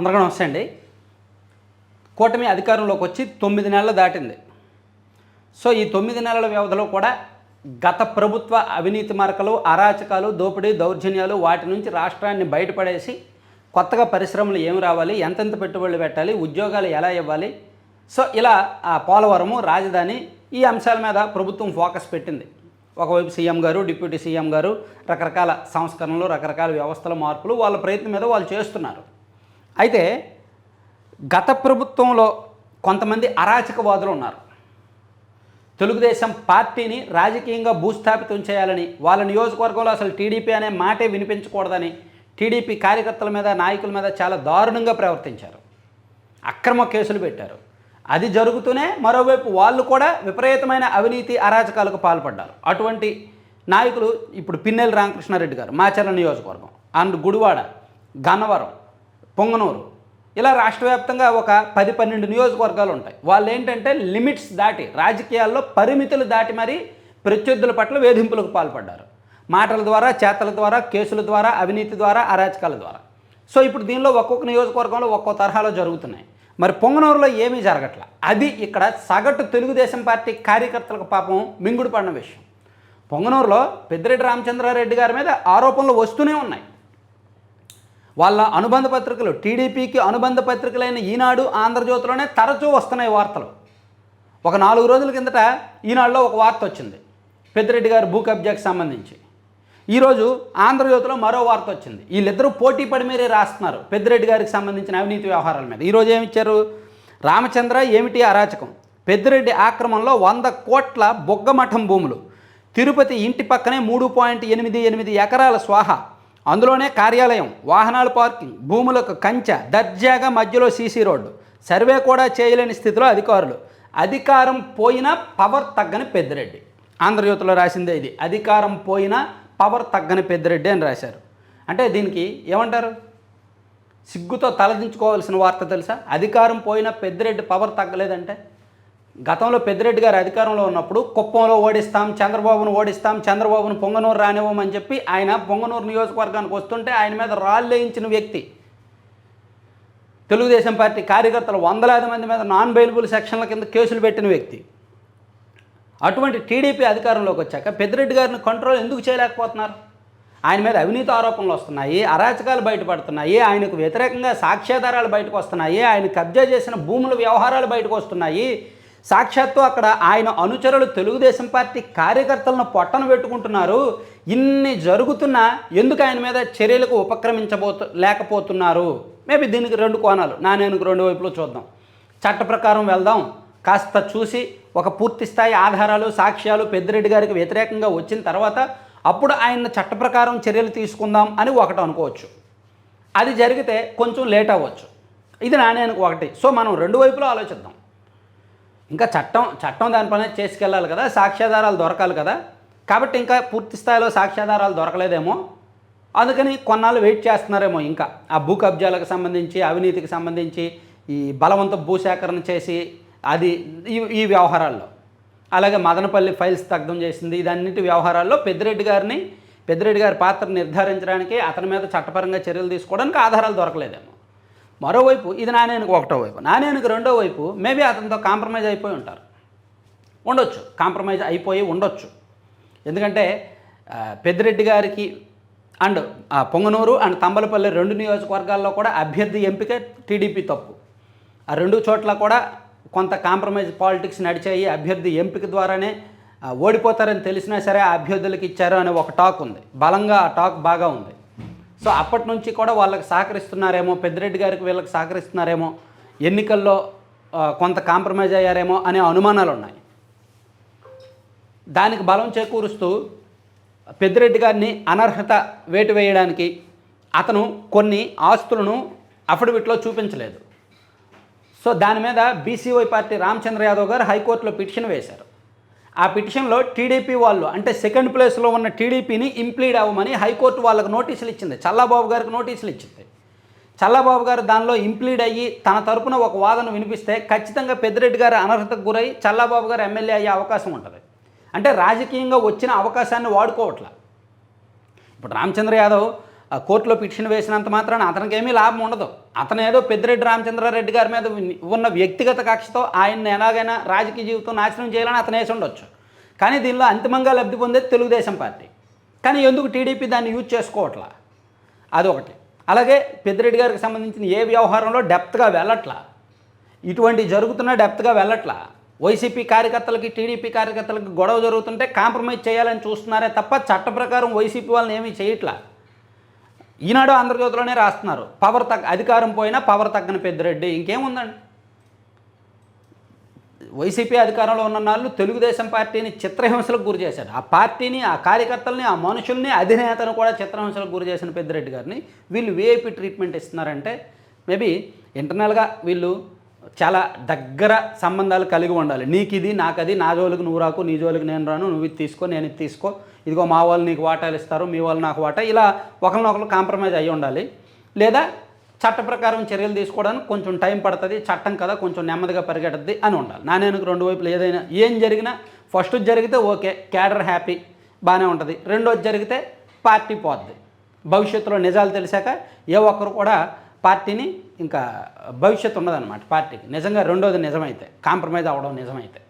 అందరికీ నమస్తే అండి. కూటమి అధికారంలోకి వచ్చి తొమ్మిది నెలలు దాటింది. సో ఈ తొమ్మిది నెలల వ్యవధిలో కూడా గత ప్రభుత్వ అవినీతి మరకలు అరాచకాలు దోపిడీ దౌర్జన్యాలు వాటి నుంచి రాష్ట్రాన్ని బయటపడేసి కొత్తగా పరిశ్రమలు ఏమి రావాలి ఎంతెంత పెట్టుబడులు పెట్టాలి ఉద్యోగాలు ఎలా ఇవ్వాలి. సో ఇలా ఆ పోలవరము రాజధాని ఈ అంశాల మీద ప్రభుత్వం ఫోకస్ పెట్టింది. ఒకవైపు సీఎం గారు డిప్యూటీ సీఎం గారు రకరకాల సంస్కరణలు రకరకాల వ్యవస్థల మార్పులు వాళ్ళ ప్రయత్నం మీద వాళ్ళు చేస్తున్నారు. అయితే గత ప్రభుత్వంలో కొంతమంది అరాచకవాదులు ఉన్నారు. తెలుగుదేశం పార్టీని రాజకీయంగా భూస్థాపితం చేయాలని వాళ్ళ నియోజకవర్గంలో అసలు టీడీపీ అనే మాటే వినిపించకూడదని టీడీపీ కార్యకర్తల మీద నాయకుల మీద చాలా దారుణంగా ప్రవర్తించారు. అక్రమ కేసులు పెట్టారు. అది జరుగుతూనే మరోవైపు వాళ్ళు కూడా విపరీతమైన అవినీతి అరాచకాలకు పాల్పడ్డారు. అటువంటి నాయకులు ఇప్పుడు పిన్నెల రామకృష్ణారెడ్డి గారు మాచర్ల నియోజకవర్గం అండ్ గుడివాడ గన్నవరం పొంగనూరు. ఇలా రాష్ట్ర వ్యాప్తంగా ఒక పది పన్నెండు నియోజకవర్గాలు ఉంటాయి. వాళ్ళు ఏంటంటే లిమిట్స్ దాటి రాజకీయాల్లో పరిమితులు దాటి మరీ ప్రత్యర్థుల పట్ల వేధింపులకు పాల్పడ్డారు. మాటల ద్వారా చేతల ద్వారా కేసుల ద్వారా అవినీతి ద్వారా అరాచకాల ద్వారా. సో ఇప్పుడు దీనిలో ఒక్కొక్క నియోజకవర్గంలో ఒక్కో తరహాలో జరుగుతున్నాయి. మరి పొంగనూరులో ఏమీ జరగట్ల? అది ఇక్కడ సగటు తెలుగుదేశం పార్టీ కార్యకర్తలకు పాపం మింగుడు పడిన విషయం. పొంగనూరులో పెద్దిరెడ్డి రామచంద్రారెడ్డి గారి మీద ఆరోపణలు వస్తూనే ఉన్నాయి. వాళ్ళ అనుబంధ పత్రికలు టీడీపీకి అనుబంధ పత్రికలైన ఈనాడు ఆంధ్రజ్యోతిలోనే తరచూ వస్తున్నాయి వార్తలు. ఒక నాలుగు రోజుల కిందట ఈనాడులో ఒక వార్త వచ్చింది. పెద్దిరెడ్డి గారి భూ కబ్జాకి సంబంధించి. ఈరోజు ఆంధ్రజ్యోతిలో మరో వార్త వచ్చింది. వీళ్ళిద్దరూ పోటీ పడి మీరే రాస్తున్నారు. పెద్దిరెడ్డి గారికి సంబంధించిన అవినీతి వ్యవహారాల మీద. ఈరోజు ఏమిచ్చారు? రామచంద్ర ఏమిటి అరాచకం పెద్దిరెడ్డి ఆక్రమణలో వంద కోట్ల బొగ్గమఠం భూములు. తిరుపతి ఇంటి పక్కనే మూడు పాయింట్ ఎనిమిది ఎనిమిది ఎకరాల స్వాహ. అందులోనే కార్యాలయం వాహనాల పార్కింగ్ భూములకు కంచె దర్జాగా మధ్యలో సీసీ రోడ్డు. సర్వే కూడా చేయలేని స్థితిలో అధికారులు. అధికారం పోయినా పవర్ తగ్గని పెద్దిరెడ్డి. ఆంధ్రజ్యోతిలో రాసిందే ఇది అధికారం పోయినా పవర్ తగ్గని పెద్దిరెడ్డి అని రాశారు. అంటే దీనికి ఏమంటారు? సిగ్గుతో తలదించుకోవాల్సిన వార్త తెలుసా? అధికారం పోయిన పెద్దిరెడ్డి పవర్ తగ్గలేదంటే? గతంలో పెద్దిరెడ్డి గారు అధికారంలో ఉన్నప్పుడు కుప్పంలో ఓడిస్తాం చంద్రబాబును ఓడిస్తాం చంద్రబాబును పొంగనూరు రానివ్వమని చెప్పి ఆయన పొంగనూరు నియోజకవర్గానికి వస్తుంటే ఆయన మీద రాళ్ళేయించిన వ్యక్తి. తెలుగుదేశం పార్టీ కార్యకర్తలు వందలాది మంది మీద నాన్ బెయిలబుల్ సెక్షన్ల కింద కేసులు పెట్టిన వ్యక్తి. అటువంటి టీడీపీ అధికారంలోకి వచ్చాక పెద్దిరెడ్డి గారిని కంట్రోల్ ఎందుకు చేయలేకపోతున్నారు? ఆయన మీద అవినీతి ఆరోపణలు వస్తున్నాయి అరాచకాలు బయటపడుతున్నాయి ఆయనకు వ్యతిరేకంగా సాక్ష్యాధారాలు బయటకు వస్తున్నాయి ఆయన కబ్జా చేసిన భూముల వ్యవహారాలు బయటకు వస్తున్నాయి సాక్షాత్తు అక్కడ ఆయన అనుచరులు తెలుగుదేశం పార్టీ కార్యకర్తలను పొట్టన పెట్టుకుంటున్నారు. ఇన్ని జరుగుతున్నా ఎందుకు ఆయన మీద చర్యలకు ఉపక్రమించబోతు లేకపోతున్నారు? మేబీ దీనికి రెండు కోణాలు. నానేనుకు రెండు వైపులు చూద్దాం. చట్ట ప్రకారం వెళ్దాం. కాస్త చూసి ఒక పూర్తి స్థాయి ఆధారాలు సాక్ష్యాలు పెద్దిరెడ్డి గారికి వ్యతిరేకంగా వచ్చిన తర్వాత అప్పుడు ఆయన చట్ట ప్రకారం చర్యలు తీసుకుందాం అని ఒకటి అనుకోవచ్చు. అది జరిగితే కొంచెం లేట్ అవ్వచ్చు. ఇది నాణ్యానికి ఒకటి. సో మనం రెండు వైపులో ఆలోచిద్దాం. ఇంకా చట్టం చట్టం దానిపైన చేసుకెళ్ళాలి కదా సాక్ష్యాధారాలు దొరకాలి కదా. కాబట్టి ఇంకా పూర్తి స్థాయిలో సాక్ష్యాధారాలు దొరకలేదేమో. అందుకని కొన్నాళ్ళు వెయిట్ చేస్తున్నారేమో ఇంకా. ఆ భూ కబ్జాలకు సంబంధించి అవినీతికి సంబంధించి ఈ బలవంత భూసేకరణ చేసి అది ఈ ఈ వ్యవహారాల్లో. అలాగే మదనపల్లి ఫైల్స్ దగ్ధం చేసింది. ఇదన్నిటి వ్యవహారాల్లో పెద్దిరెడ్డి గారిని పెద్దిరెడ్డి గారి పాత్ర నిర్ధారించడానికి అతని మీద చట్టపరంగా చర్యలు తీసుకోవడానికి ఆధారాలు దొరకలేదేమో. మరోవైపు ఇది నాణ్యానికి ఒకటో వైపు. నాణ్యానికి రెండో వైపు మేబీ అతనితో కాంప్రమైజ్ అయిపోయి ఉంటారు. ఉండొచ్చు. కాంప్రమైజ్ అయిపోయి ఉండొచ్చు. ఎందుకంటే పెద్దిరెడ్డి గారికి అండ్ పొంగనూరు అండ్ తంబలపల్లి రెండు నియోజకవర్గాల్లో కూడా అభ్యర్థి ఎంపిక టీడీపీ తప్పు. ఆ రెండు చోట్ల కూడా కొంత కాంప్రమైజ్ పాలిటిక్స్ నడిచాయి. అభ్యర్థి ఎంపిక ద్వారానే ఓడిపోతారని తెలిసినా సరే ఆ అభ్యర్థులకు ఇచ్చారు అనే ఒక టాక్ ఉంది. బలంగా ఆ టాక్ బాగా ఉంది. సో అప్పటి నుంచి కూడా వాళ్ళకి సహకరిస్తున్నారేమో పెద్దిరెడ్డి గారికి వీళ్ళకి సహకరిస్తున్నారేమో ఎన్నికల్లో కొంత కాంప్రమైజ్ అయ్యారేమో అనే అనుమానాలు ఉన్నాయి. దానికి బలం చేకూరుస్తూ పెద్దిరెడ్డి గారిని అనర్హత వేటు వేయడానికి అతను కొన్ని ఆస్తులను అఫిడవిట్లో చూపించలేదు. సో దాని మీద బీసీవై పార్టీ రామచంద్ర యాదవ్ గారు హైకోర్టులో పిటిషన్ వేశారు. ఆ పిటిషన్లో టీడీపీ వాళ్ళు అంటే సెకండ్ ప్లేస్లో ఉన్న టీడీపీని ఇంప్లీడ్ అవ్వమని హైకోర్టు వాళ్ళకు నోటీసులు ఇచ్చింది. చల్లాబాబు గారికి నోటీసులు ఇచ్చింది. చల్లాబాబు గారు దానిలో ఇంప్లీడ్ అయ్యి తన తరపున ఒక వాదన వినిపిస్తే ఖచ్చితంగా పెద్దిరెడ్డి గారు అనర్హతకు గురై చల్లాబాబు గారు ఎమ్మెల్యే అయ్యే అవకాశం ఉంటుంది. అంటే రాజకీయంగా వచ్చిన అవకాశాన్ని వాడుకోవట్లా. ఇప్పుడు రామచంద్ర యాదవ్ కోర్టులో పిటిషన్ వేసినంత మాత్రాన అతనికి ఏమీ లాభం ఉండదు. అతను ఏదో పెద్దిరెడ్డి రామచంద్రారెడ్డి గారి మీద ఉన్న వ్యక్తిగత కక్షతో ఆయన్ని ఎలాగైనా రాజకీయ జీవితం నాశనం చేయాలని అతను వేసి ఉండొచ్చు. కానీ దీనిలో అంతిమంగా లబ్ధి పొందేది తెలుగుదేశం పార్టీ. కానీ ఎందుకు టీడీపీ దాన్ని యూజ్ చేసుకోవట్లా? అదొకటి. అలాగే పెద్దిరెడ్డి గారికి సంబంధించిన ఏ వ్యవహారంలో డెప్త్గా వెళ్ళట్లా? ఇటువంటి జరుగుతున్న డెప్త్గా వెళ్ళట్లా? వైసీపీ కార్యకర్తలకి టీడీపీ కార్యకర్తలకి గొడవ జరుగుతుంటే కాంప్రమైజ్ చేయాలని చూస్తున్నారే తప్ప చట్ట ప్రకారం వైసీపీ వాళ్ళని ఏమీ చేయట్లా? ఈనాడు ఆంధ్రజ్యోతిలోనే రాస్తున్నారు. పవర్ తగ్గ అధికారం పోయినా పవర్ తగ్గని పెద్దిరెడ్డి. ఇంకేముందండి? వైసీపీ అధికారంలో ఉన్న నాళ్ళు తెలుగుదేశం పార్టీని చిత్రహింసలకు గురి చేశాడు. ఆ పార్టీని ఆ కార్యకర్తల్ని ఆ మనుషుల్ని అధినేతను కూడా చిత్రహింసలకు గురి చేసిన పెద్దిరెడ్డి గారిని వీళ్ళు వీఐపీ ట్రీట్మెంట్ ఇస్తున్నారంటే మేబీ ఇంటర్నల్గా వీళ్ళు చాలా దగ్గర సంబంధాలు కలిగి ఉండాలి. నీకు ఇది నాకు అది నా జోలికి నువ్వు రాకు నీ జోలికి నేను రాను నువ్వు ఇది తీసుకో నేను ఇది తీసుకో. ఇదిగో మా వాళ్ళు నీకు వాటాలు ఇస్తారు మీ వాళ్ళు నాకు వాటా. ఇలా ఒకరినొకరు కాంప్రమైజ్ అయ్యి ఉండాలి. లేదా చట్ట ప్రకారం చర్యలు తీసుకోవడానికి కొంచెం టైం పడుతుంది చట్టం కదా కొంచెం నెమ్మదిగా పరిగెడుద్ది అని ఉండాలి. నానేనుకు రెండు వైపులు ఏదైనా ఏం జరిగినా ఫస్ట్ జరిగితే ఓకే క్యాడర్ హ్యాపీ బాగానే ఉంటుంది. రెండోది జరిగితే పార్టీ పోద్ది. భవిష్యత్తులో నిజాలు తెలిసాక ఏ ఒక్కరు కూడా పార్టీని ఇంకా భవిష్యత్తు ఉన్నదన్నమాట పార్టీకి. నిజంగా రెండోది నిజమైతే కాంప్రమైజ్ అవ్వడం నిజమైతే.